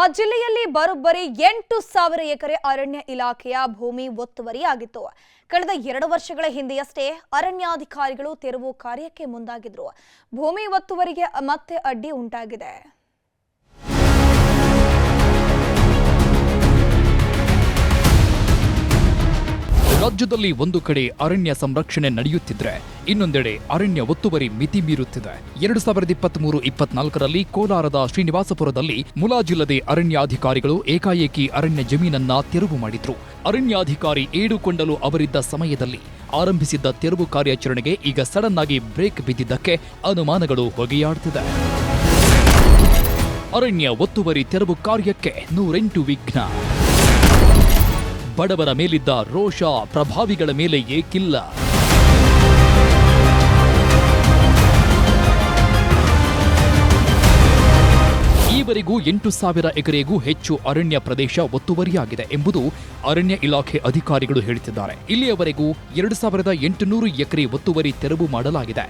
ಆ ಜಿಲ್ಲೆಯಲ್ಲಿ ಬರೋಬ್ಬರಿ ಎಂಟು ಸಾವಿರ ಎಕರೆ ಅರಣ್ಯ ಇಲಾಖೆಯ ಭೂಮಿ ಒತ್ತುವರಿಯಾಗಿತ್ತು. ಕಳೆದ ಎರಡು ವರ್ಷಗಳ ಹಿಂದೆಯಷ್ಟೇ ಅರಣ್ಯಾಧಿಕಾರಿಗಳು ತೆರವು ಕಾರ್ಯಕ್ಕೆ ಮುಂದಾಗಿದ್ರು. ಭೂಮಿ ಒತ್ತುವರಿಗೆ ಮತ್ತೆ ಅಡ್ಡಿ ಉಂಟಾಗಿದೆ. ರಾಜ್ಯದಲ್ಲಿ ಒಂದು ಕಡೆ ಅರಣ್ಯ ಸಂರಕ್ಷಣೆ ನಡೆಯುತ್ತಿದ್ರೆ, ಇನ್ನೊಂದೆಡೆ ಅರಣ್ಯ ಒತ್ತುವರಿ ಮಿತಿ ಮೀರುತ್ತಿದೆ. ಎರಡು ಸಾವಿರದ ಇಪ್ಪತ್ಮೂರು ಇಪ್ಪತ್ನಾಲ್ಕರಲ್ಲಿ ಕೋಲಾರದ ಶ್ರೀನಿವಾಸಪುರದಲ್ಲಿ ಮುಲಾಜಿಲ್ಲದೆ ಅರಣ್ಯಾಧಿಕಾರಿಗಳು ಏಕಾಏಕಿ ಅರಣ್ಯ ಜಮೀನನ್ನ ತೆರವು ಮಾಡಿದ್ರು. ಅರಣ್ಯಾಧಿಕಾರಿ ಏಡುಕೊಂಡಲು ಅವರಿದ್ದ ಸಮಯದಲ್ಲಿ ಆರಂಭಿಸಿದ್ದ ತೆರವು ಕಾರ್ಯಾಚರಣೆಗೆ ಈಗ ಸಡನ್ ಆಗಿ ಬ್ರೇಕ್ ಬಿದ್ದಿದ್ದಕ್ಕೆ ಅನುಮಾನಗಳು ಹೊಗೆಯಾಡ್ತಿದೆ. ಅರಣ್ಯ ಒತ್ತುವರಿ ತೆರವು ಕಾರ್ಯಕ್ಕೆ ನೂರೆಂಟು ವಿಘ್ನ. ಬಡವರ ಮೇಲಿದ್ದ ರೋಷ ಪ್ರಭಾವಿಗಳ ಮೇಲೆ ಏಕಿಲ್ಲ. ಈವರೆಗೂ ಎಂಟು ಸಾವಿರ ಎಕರೆಗೂ ಹೆಚ್ಚು ಅರಣ್ಯ ಪ್ರದೇಶ ಒತ್ತುವರಿಯಾಗಿದೆ ಎಂಬುದು ಅರಣ್ಯ ಇಲಾಖೆ ಅಧಿಕಾರಿಗಳು ಹೇಳುತ್ತಿದ್ದಾರೆ ಇಲ್ಲಿಯವರೆಗೂ ಎರಡು ಸಾವಿರದ ಎಂಟುನೂರು ಎಕರೆ ಒತ್ತುವರಿ ತೆರವು ಮಾಡಲಾಗಿದೆ.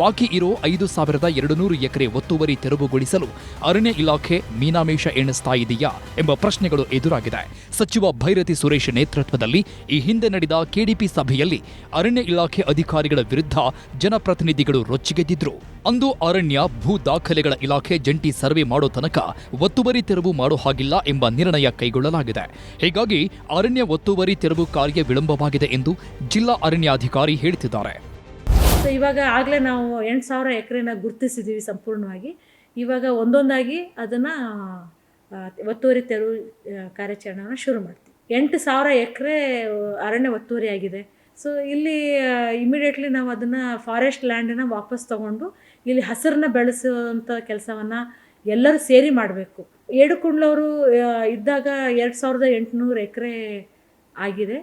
ಬಾಕಿ ಇರೋ ಐದು ಸಾವಿರದ ಎರಡು ನೂರು ಎಕರೆ ಒತ್ತುವರಿ ತೆರವುಗೊಳಿಸಲು ಅರಣ್ಯ ಇಲಾಖೆ ಮೀನಾಮೇಷ ಎಣಿಸ್ತಾ ಇದೆಯಾ ಎಂಬ ಪ್ರಶ್ನೆಗಳು ಎದುರಾಗಿದೆ. ಸಚಿವ ಭೈರತಿ ಸುರೇಶ್ ನೇತೃತ್ವದಲ್ಲಿ ಈ ಹಿಂದೆ ನಡೆದ ಕೆಡಿಪಿ ಸಭೆಯಲ್ಲಿ ಅರಣ್ಯ ಇಲಾಖೆ ಅಧಿಕಾರಿಗಳ ವಿರುದ್ಧ ಜನಪ್ರತಿನಿಧಿಗಳು ರೊಚ್ಚಿಗೆದ್ದಿದ್ರು. ಅಂದು ಅರಣ್ಯ ಭೂ ದಾಖಲೆಗಳ ಇಲಾಖೆ ಜಂಟಿ ಸರ್ವೆ ಮಾಡೋ ತನಕ ಒತ್ತುವರಿ ತೆರವು ಮಾಡೋ ಹಾಗಿಲ್ಲ ಎಂಬ ನಿರ್ಣಯ ಕೈಗೊಳ್ಳಲಾಗಿದೆ. ಹೀಗಾಗಿ ಅರಣ್ಯ ಒತ್ತುವರಿ ತೆರವು ಕಾರ್ಯ ವಿಳಂಬವಾಗಿದೆ ಎಂದು ಜಿಲ್ಲಾ ಅರಣ್ಯಾಧಿಕಾರಿ ಹೇಳ್ತಿದ್ದಾರೆ. ಸೊ ಇವಾಗ ಆಗಲೇ ನಾವು ಎಂಟು ಸಾವಿರ ಎಕರೆನ ಗುರುತಿಸಿದ್ದೀವಿ ಸಂಪೂರ್ಣವಾಗಿ. ಇವಾಗ ಒಂದೊಂದಾಗಿ ಅದನ್ನು ಒತ್ತುವರಿ ತೆರವು ಕಾರ್ಯಾಚರಣೆಯನ್ನು ಶುರು ಮಾಡ್ತೀವಿ. ಎಂಟು ಸಾವಿರ ಎಕರೆ ಅರಣ್ಯ ಒತ್ತುವರಿ ಆಗಿದೆ. ಸೊ ಇಲ್ಲಿ ಇಮಿಡಿಯೇಟ್ಲಿ ನಾವು ಅದನ್ನು ಫಾರೆಸ್ಟ್ ಲ್ಯಾಂಡನ್ನು ವಾಪಸ್ ತಗೊಂಡು, ಇಲ್ಲಿ ಹಸಿರನ್ನ ಬೆಳೆಸುವಂಥ ಕೆಲಸವನ್ನು ಎಲ್ಲರೂ ಸೇರಿ ಮಾಡಬೇಕು. ಏಡುಕುಂಡ್ಲವರು ಇದ್ದಾಗ ಎರಡು ಸಾವಿರದ ಎಂಟುನೂರು ಎಕರೆ ಆಗಿದೆ.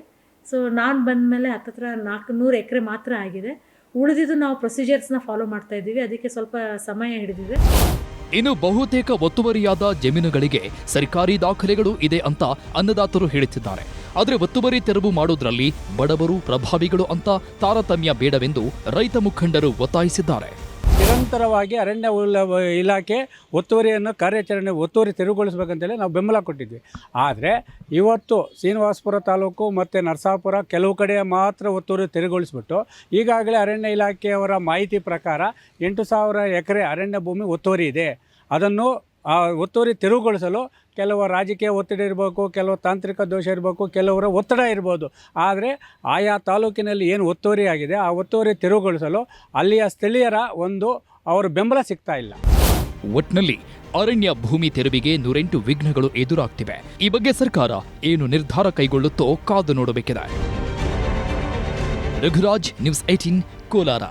ಸೊ ನಾನು ಬಂದ ಮೇಲೆ ಹತ್ತತ್ರ ನಾಲ್ಕುನೂರು ಎಕರೆ ಮಾತ್ರ ಆಗಿದೆ. ಉಳಿದಿದ್ದು ನಾವು ಪ್ರೊಸೀಜರ್ಸ್ನ ಫಾಲೋ ಮಾಡ್ತಾ ಇದ್ದೀವಿ. ಅದಕ್ಕೆ ಸ್ವಲ್ಪ ಸಮಯ ಹಿಡಿದಿದೆ. ಇನ್ನು ಬಹುತೇಕ ಒತ್ತುವರಿಯಾದ ಜಮೀನುಗಳಿಗೆ ಸರ್ಕಾರಿ ದಾಖಲೆಗಳು ಇದೆ ಅಂತ ಅನ್ನದಾತರು ಹೇಳುತ್ತಿದ್ದಾರೆ. ಆದರೆ ಒತ್ತುವರಿ ತೆರವು ಮಾಡೋದ್ರಲ್ಲಿ ಬಡವರು ಪ್ರಭಾವಿಗಳು ಅಂತ ತಾರತಮ್ಯ ಬೇಡವೆಂದು ರೈತ ಮುಖಂಡರು ಒತ್ತಾಯಿಸಿದ್ದಾರೆ. ನಿರಂತರವಾಗಿ ಅರಣ್ಯ ಇಲಾಖೆ ಒತ್ತುವರಿಯನ್ನು ಕಾರ್ಯಾಚರಣೆ ಒತ್ತುವರಿ ತೆರವುಗೊಳಿಸಬೇಕಂತೇಳಿ ನಾವು ಬೆಂಬಲ ಕೊಟ್ಟಿದ್ವಿ. ಆದರೆ ಇವತ್ತು ಶ್ರೀನಿವಾಸಪುರ ತಾಲೂಕು ಮತ್ತು ನರಸಾಪುರ ಕೆಲವು ಕಡೆ ಮಾತ್ರ ಒತ್ತುವರಿ ತೆರವುಗೊಳಿಸ್ಬಿಟ್ಟು ಈಗಾಗಲೇ ಅರಣ್ಯ ಇಲಾಖೆಯವರ ಮಾಹಿತಿ ಪ್ರಕಾರ ಎಂಟು ಸಾವಿರ ಎಕರೆ ಅರಣ್ಯ ಭೂಮಿ ಒತ್ತುವರಿ ಇದೆ. ಅದನ್ನು ಆ ಒತ್ತುವರಿ ತೆರವುಗೊಳಿಸಲು ಕೆಲವು ರಾಜಕೀಯ ಒತ್ತಡ ಇರಬೇಕು, ಕೆಲವು ತಾಂತ್ರಿಕ ದೋಷ ಇರಬೇಕು, ಕೆಲವರ ಒತ್ತಡ ಇರ್ಬೋದು ಆದರೆ ಆಯಾ ತಾಲೂಕಿನಲ್ಲಿ ಏನು ಒತ್ತುವರಿ ಆಗಿದೆ, ಆ ಒತ್ತುವರಿ ತೆರವುಗೊಳಿಸಲು ಅಲ್ಲಿಯ ಸ್ಥಳೀಯರ ಒಂದು ಅವರ ಬೆಂಬಲ ಸಿಗ್ತಾ ಇಲ್ಲ. ಒಟ್ನಲ್ಲಿ ಅರಣ್ಯ ಭೂಮಿ ತೆರವಿಗೆ ನೂರೆಂಟು ವಿಘ್ನಗಳು ಎದುರಾಗ್ತಿವೆ. ಈ ಬಗ್ಗೆ ಸರ್ಕಾರ ಏನು ನಿರ್ಧಾರ ಕೈಗೊಳ್ಳುತ್ತೋ ಕಾದು ನೋಡಬೇಕಿದೆ. Raghuraj news eighteen Kolar.